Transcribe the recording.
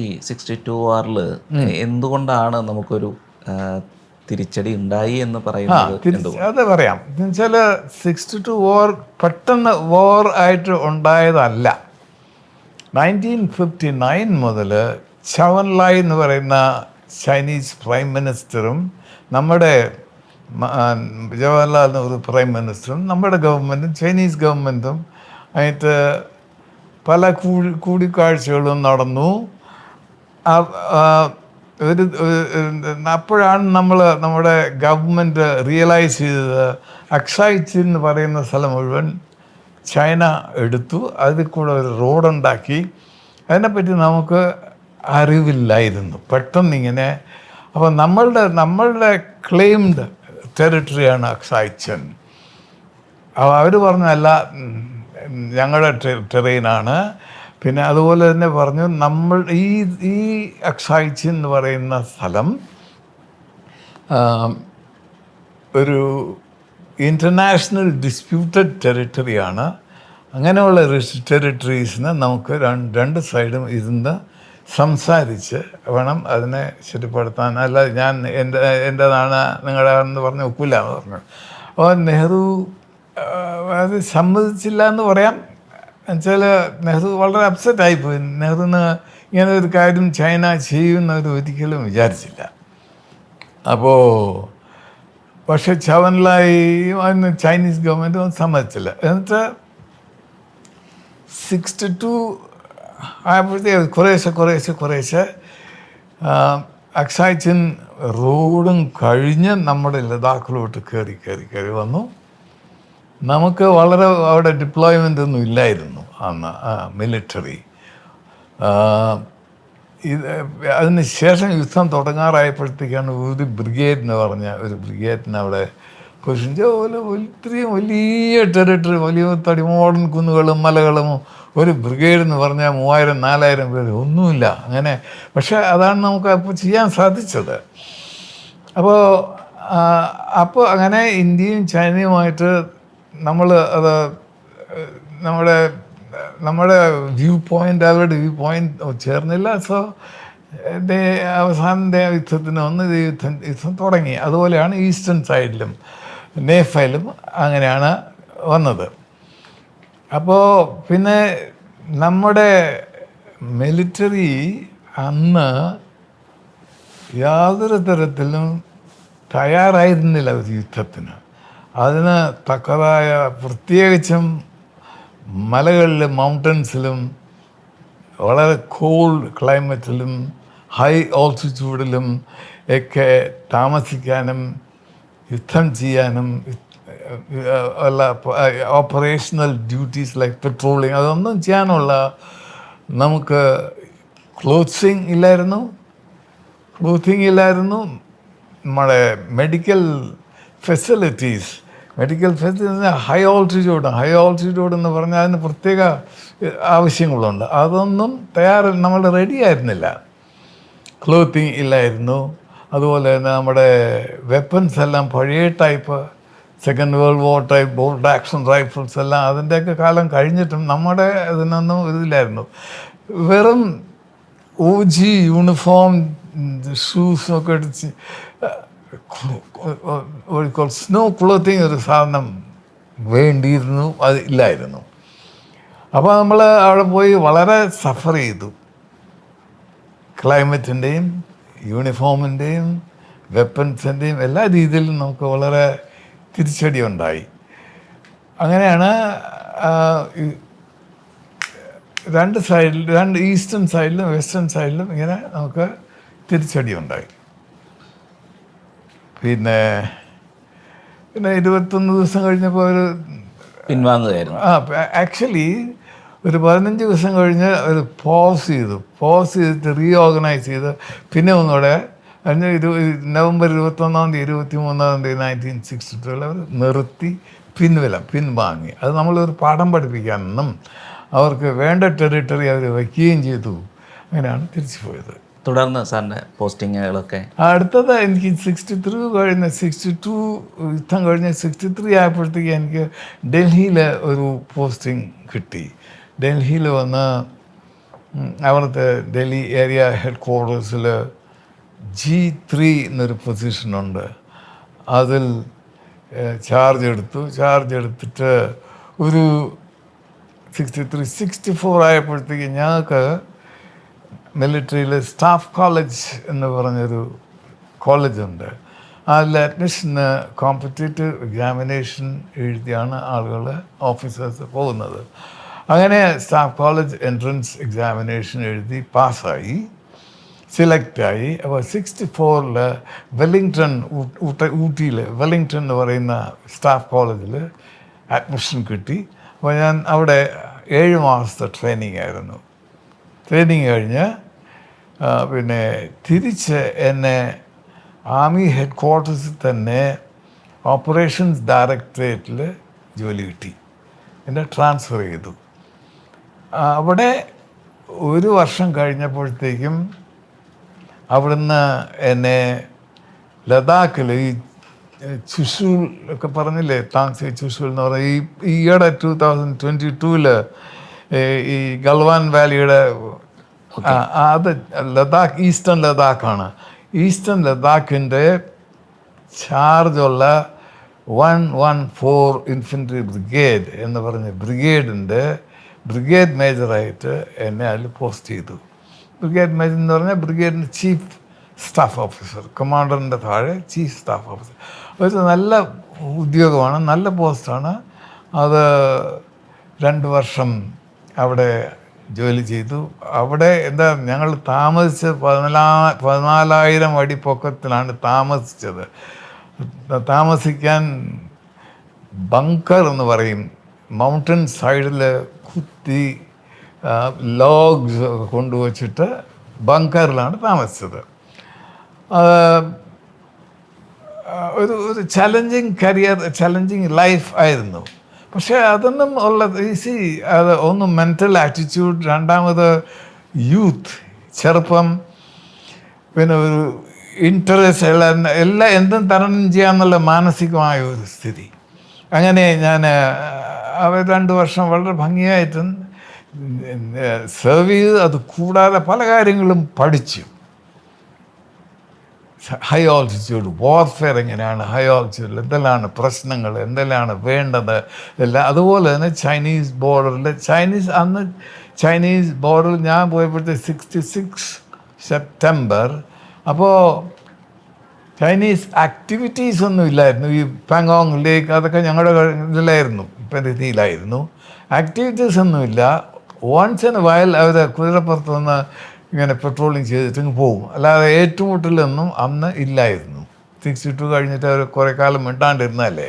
ഈ sixty to ആറിൽ എന്തുകൊണ്ടാണ് നമുക്കൊരു തിരിച്ചടി ഉണ്ടായി എന്ന് പറയുന്നത് അത് പറയാം. എന്നുവെച്ചാൽ സിക്സ്റ്റി ടു വോർ പെട്ടെന്ന് വോർ ആയിട്ട് ഉണ്ടായതല്ല. നയന്റീൻ ഫിഫ്റ്റി നയൻ മുതൽ ചവൻലായ് എന്ന് പറയുന്ന ചൈനീസ് പ്രൈം മിനിസ്റ്ററും നമ്മുടെ ജവഹർലാൽ നെഹ്റു പ്രൈം മിനിസ്റ്ററും നമ്മുടെ ഗവൺമെന്റും ചൈനീസ് ഗവൺമെന്റും ആയിട്ട് പല കൂടി കൂടിക്കാഴ്ചകളും നടന്നു. ഒരു അപ്പോഴാണ് നമ്മൾ നമ്മുടെ ഗവൺമെന്റ് റിയലൈസ് ചെയ്തത് അക്സായിച്ച് എന്ന് പറയുന്ന സ്ഥലം മുഴുവൻ ചൈന എടുത്തു. അതിൽ കൂടെ ഒരു റോഡുണ്ടാക്കി അതിനെപ്പറ്റി നമുക്ക് അറിവില്ലായിരുന്നു. പെട്ടെന്ന് ഇങ്ങനെ. അപ്പോൾ നമ്മളുടെ നമ്മളുടെ ക്ലെയിംഡ് ടെറിട്ടറിയാണ് അക്സായിച്ചൻ അവർ പറഞ്ഞല്ല ഞങ്ങളുടെ ടെറൈനാണ് പിന്നെ അതുപോലെ തന്നെ പറഞ്ഞു നമ്മൾ ഈ ഈ അക്സായിച്ച് എന്ന് പറയുന്ന സ്ഥലം ഒരു ഇന്റർനാഷണൽ ഡിസ്പ്യൂട്ടഡ് ടെറിട്ടറിയാണ് അങ്ങനെയുള്ള ടെറിട്ടറീസിന് നമുക്ക് രണ്ട് സൈഡും ഇരുന്ന് സംസാരിച്ച് വേണം അതിനെ ശരിപ്പെടുത്താൻ. അല്ല ഞാൻ എന്റെ എന്റെതാണ് നിങ്ങളെന്ന് പറഞ്ഞ് ഒക്കില്ല എന്ന് പറഞ്ഞു. അപ്പോൾ നെഹ്റു അത് സമ്മതിച്ചില്ല എന്ന് പറയാം. എന്നുവെച്ചാൽ നെഹ്റു വളരെ അപ്സെറ്റ് ആയിപ്പോയി. നെഹ്റുവിന് ഇങ്ങനെ ഒരു കാര്യം ചൈന ചെയ്യുമെന്ന് ഒരിക്കലും വിചാരിച്ചില്ല. അപ്പോൾ പക്ഷെ ചവൻലായി അതിന് ചൈനീസ് ഗവൺമെന്റ് ഒന്നും സമ്മതിച്ചില്ല. എന്നിട്ട് സിക്സ്റ്റി ടു ആയപ്പോഴത്തേക്ക് കുറേശ്ശെ കുറേശ്ശെ കുറേശ്ശെ അക്സായിച്ചിൻ റോഡും കഴിഞ്ഞ് നമ്മുടെ ലഡാക്കിലോട്ട് കയറി കയറി കയറി വന്നു. നമുക്ക് വളരെ അവിടെ ഡിപ്ലോയ്മെന്റ് ഒന്നും ഇല്ലായിരുന്നു അന്ന് മിലിറ്ററി ഇത് അതിന് ശേഷം യുദ്ധം തുടങ്ങാറായപ്പോഴത്തേക്കാണ് ഒരു ബ്രിഗേഡ് എന്ന് പറഞ്ഞ ഒരു ബ്രിഗേഡിന് അവിടെ പൊസിഷൻ പോലെ ഇത്രയും വലിയ ടെറിട്ടറി വലിയ തടിമോടൻ കുന്നുകളും മലകളും ഒരു ബ്രിഗേഡ് എന്ന് പറഞ്ഞാൽ മൂവായിരം നാലായിരം പേര്. ഒന്നുമില്ല അങ്ങനെ. പക്ഷേ അതാണ് നമുക്ക് അപ്പോൾ ചെയ്യാൻ സാധിച്ചത്. അപ്പോൾ അപ്പോൾ അങ്ങനെ ഇന്ത്യയും ചൈനയുമായിട്ട് നമ്മൾ അത് നമ്മുടെ നമ്മുടെ വ്യൂ പോയിന്റ് അവരുടെ വ്യൂ പോയിന്റ് ചേർന്നില്ല. സോ അവസാനത്തെ യുദ്ധത്തിന് ഒന്ന് യുദ്ധം യുദ്ധം തുടങ്ങി. അതുപോലെയാണ് ഈസ്റ്റേൺ സൈഡിലും നേഫയിലും അങ്ങനെയാണ് വന്നത്. അപ്പോൾ പിന്നെ നമ്മുടെ മിലിറ്ററി അന്ന് യാതൊരു തരത്തിലും തയ്യാറായിരുന്നില്ല ഒരു യുദ്ധത്തിന്. അതിന് തക്കതായ പ്രത്യേകിച്ചും മലകളിലും മൗണ്ടൻസിലും വളരെ കോൾഡ് ക്ലൈമറ്റിലും ഹൈ ഓൾട്ടിറ്റ്യൂഡിലും ഒക്കെ താമസിക്കാനും യുദ്ധം ചെയ്യാനും അല്ല ഓപ്പറേഷണൽ ഡ്യൂട്ടീസ് ലൈക്ക് പെട്രോളിങ് അതൊന്നും ചെയ്യാനുള്ള നമുക്ക് ക്ലോത്ത്സിങ് ഇല്ലായിരുന്നു. ക്ലോത്തിങ് ഇല്ലായിരുന്നു. നമ്മുടെ medical facilities medical facilities high altitude high altitude എന്ന് പറഞ്ഞാൽ അതിന് പ്രത്യേക ആവശ്യങ്ങളുണ്ട്. അതൊന്നും തയ്യാറ നമ്മൾ റെഡി ആയിരുന്നില്ല. ക്ലോത്തിങ് ഇല്ലായിരുന്നു. അതുപോലെ തന്നെ നമ്മുടെ വെപ്പൺസ് എല്ലാം പഴയ type second world war type bolt action rifles എല്ലാം അതിന്റെയൊക്കെ കാലം കഴിഞ്ഞിട്ടും നമ്മുടെ ഇതിനൊന്നും ഇതില്ലായിരുന്നു. വെറും ഊജി യൂണിഫോം ഷൂസും ഒക്കെ അടിച്ച് സ്നോ ക്ലോത്തിങ് ഒരു സാധനം വേണ്ടിയിരുന്നു അത് ഇല്ലായിരുന്നു. അപ്പോൾ നമ്മൾ അവിടെ പോയി വളരെ സഫർ ചെയ്തു. ക്ലൈമറ്റിന്റെയും യൂണിഫോമിന്റെയും വെപ്പൺസിന്റെയും എല്ലാ രീതിയിലും നമുക്ക് വളരെ തിരിച്ചടി ഉണ്ടായി. അങ്ങനെയാണ് രണ്ട് സൈഡിൽ രണ്ട് ഈസ്റ്റേൺ സൈഡിലും വെസ്റ്റേൺ സൈഡിലും ഇങ്ങനെ നമുക്ക് തിരിച്ചടി ഉണ്ടായി. പിന്നെ പിന്നെ ഇരുപത്തൊന്ന് ദിവസം കഴിഞ്ഞപ്പോൾ അവർ പിൻവാങ്ങുകയായിരുന്നു. ആ ആക്ച്വലി ഒരു പതിനഞ്ച് ദിവസം കഴിഞ്ഞ് അവർ പോസ് ചെയ്തു. പോസ് ചെയ്തിട്ട് റീഓർഗനൈസ് ചെയ്ത്. പിന്നെ ഒന്നുകൂടെ അതിന് ഇരു നവംബർ ഇരുപത്തൊന്നാം തീയതി ഇരുപത്തി മൂന്നാം തീയതി നയന്റീൻ സിക്സ്റ്റി ടു അവർ നിർത്തി പിൻവല പിൻവാങ്ങി. അത് നമ്മളൊരു പാഠം പഠിപ്പിക്കാനെന്നും അവർക്ക് വേണ്ട ടെറിട്ടറി അവർ വയ്ക്കുകയും ചെയ്തു. അങ്ങനെയാണ് തിരിച്ചു പോയത് തുടർന്ന് സാറിന്റെ പോസ്റ്റിങ്ങുകളൊക്കെ. അടുത്തത് എനിക്ക് സിക്സ്റ്റി ത്രീ കഴിഞ്ഞ സിക്സ്റ്റി ടു യുദ്ധം കഴിഞ്ഞ് സിക്സ്റ്റി ത്രീ ആയപ്പോഴത്തേക്ക് എനിക്ക് ഡൽഹിയിൽ ഒരു പോസ്റ്റിംഗ് കിട്ടി. ഡൽഹിയിൽ വന്ന് അവിടുത്തെ ഡൽഹി ഏരിയ ഹെഡ് ക്വാർട്ടേഴ്സിൽ ജി ത്രീ എന്നൊരു പൊസിഷനുണ്ട്. അതിൽ ചാർജ് എടുത്തു. ചാർജ് എടുത്തിട്ട് ഒരു സിക്സ്റ്റി ത്രീ സിക്സ്റ്റി ഫോർ ആയപ്പോഴത്തേക്ക് ഞങ്ങൾക്ക് മിലിറ്ററിയിൽ സ്റ്റാഫ് കോളേജ് എന്ന് പറഞ്ഞൊരു കോളേജുണ്ട്. അതിൽ അഡ്മിഷന് കോമ്പറ്റേറ്റീവ് എക്സാമിനേഷൻ എഴുതിയാണ് ആളുകൾ ഓഫീസേഴ്സ് പോകുന്നത്. അങ്ങനെ സ്റ്റാഫ് കോളേജ് എൻട്രൻസ് എക്സാമിനേഷൻ എഴുതി പാസ്സായി സെലക്റ്റായി. അപ്പോൾ സിക്സ്റ്റി ഫോറിൽ വെല്ലിങ്ടൺ ഊട്ട ഊട്ടിയിൽ വെല്ലിങ്ടൺ എന്ന് പറയുന്ന സ്റ്റാഫ് കോളേജിൽ അഡ്മിഷൻ കിട്ടി. അപ്പോൾ ഞാൻ അവിടെ ഏഴ് മാസത്തെ ട്രെയിനിങ് ആയിരുന്നു. ട്രെയിനിങ് കഴിഞ്ഞ് പിന്നെ തിരിച്ച് എന്നെ ആർമി ഹെഡ് ക്വാർട്ടേഴ്സിൽ തന്നെ ഓപ്പറേഷൻസ് ഡയറക്ടറേറ്റിൽ ജോലി കിട്ടി. എന്നെ ട്രാൻസ്ഫർ ചെയ്തു. അവിടെ ഒരു വർഷം കഴിഞ്ഞപ്പോഴത്തേക്കും അവിടുന്ന് എന്നെ ലഡാക്കിൽ ഈ ചുഷൂൽ ഒക്കെ പറഞ്ഞില്ലേ താങ്സി ചുഷൂൽ എന്ന് പറഞ്ഞ ഈ ഈയിടെ ടൂ തൗസൻഡ് ട്വന്റി ടുവിൽ ഈ ഗൽവാൻ വാലിയുടെ അത് ലഡാക്ക് ഈസ്റ്റേൺ ലഡാക്കാണ്. ഈസ്റ്റേൺ ലഡാക്കിന്റെ ചാർജുള്ള one one four infantry brigade എന്ന് പറഞ്ഞ ബ്രിഗേഡിന്റെ ബ്രിഗേഡ് മേജറായിട്ട് എന്നെ അതിൽ പോസ്റ്റ് ചെയ്തു. ബ്രിഗേഡ് മേജർ എന്ന് പറഞ്ഞാൽ ബ്രിഗേഡിന്റെ ചീഫ് സ്റ്റാഫ് ഓഫീസർ കമാൻഡറിന്റെ താഴെ ചീഫ് സ്റ്റാഫ് ഓഫീസർ. ഒരു നല്ല ഉദ്യോഗമാണ് നല്ല പോസ്റ്റാണ്. അത് രണ്ട് വർഷം അവിടെ ജോലി ചെയ്തു. അവിടെ എന്താ ഞങ്ങൾ താമസിച്ച പതിനാ പതിനാലായിരം അടി പൊക്കത്തിലാണ് താമസിച്ചത്. താമസിക്കാൻ ബങ്കർ എന്ന് പറയും. മൗണ്ടൻ സൈഡിൽ കുത്തി ലോഗ്സ് കൊണ്ടുവച്ചിട്ട് ബങ്കറിലാണ് താമസിച്ചത്. ഒരു ഒരു ചലഞ്ചിങ് കരിയർ ചലഞ്ചിങ് ലൈഫ് ആയിരുന്നു. പക്ഷേ അതൊന്നും ഉള്ള ഈസി അത് ഒന്ന് മെന്റൽ ആറ്റിറ്റ്യൂഡ് രണ്ടാമത് യൂത്ത് ചെറുപ്പം പിന്നെ ഒരു ഇൻട്രസ്റ്റ് എല്ലാം എല്ലാം എന്തും തരണം ചെയ്യാമെന്നുള്ള മാനസികമായ ഒരു സ്ഥിതി. അങ്ങനെ ഞാൻ അവർ രണ്ട് വർഷം വളരെ ഭംഗിയായിട്ടും സെർവ് ചെയ്ത് അത് കൂടാതെ പല കാര്യങ്ങളും പഠിച്ചു. ഹൈ ഓൾട്ടിറ്റ്യൂഡ് വാർഫെയർ എങ്ങനെയാണ് ഹൈ ഓൾട്ടിറ്റ്യൂഡിൽ എന്തെല്ലാമാണ് പ്രശ്നങ്ങൾ എന്തെല്ലാമാണ് വേണ്ടത് എല്ലാം. അതുപോലെ തന്നെ ചൈനീസ് ബോർഡറിൽ ചൈനീസ് അന്ന് ചൈനീസ് ബോർഡറിൽ ഞാൻ പോയപ്പോഴത്തെ സിക്സ്റ്റി സിക്സ് സെപ്റ്റംബർ അപ്പോൾ ചൈനീസ് ആക്ടിവിറ്റീസ് ഒന്നും ഇല്ലായിരുന്നു. ഈ പാങ്കോങ് ലേക്ക് അതൊക്കെ ഞങ്ങളുടെ ഇതിലായിരുന്നു. പരിധിയിലായിരുന്നു ആക്ടിവിറ്റീസ് ഒന്നുമില്ല വൺസ് ഇൻ വയൽ അവർ കുതിരപ്പുറത്ത് നിന്ന് ഇങ്ങനെ പെട്രോളിങ് ചെയ്തിട്ട് പോകും. അല്ലാതെ ഏറ്റുമുട്ടലൊന്നും അന്ന് ഇല്ലായിരുന്നു. സിക്സ്റ്റി ടു കഴിഞ്ഞിട്ട് അവർ കുറേ കാലം മിണ്ടാണ്ടിരുന്നല്ലേ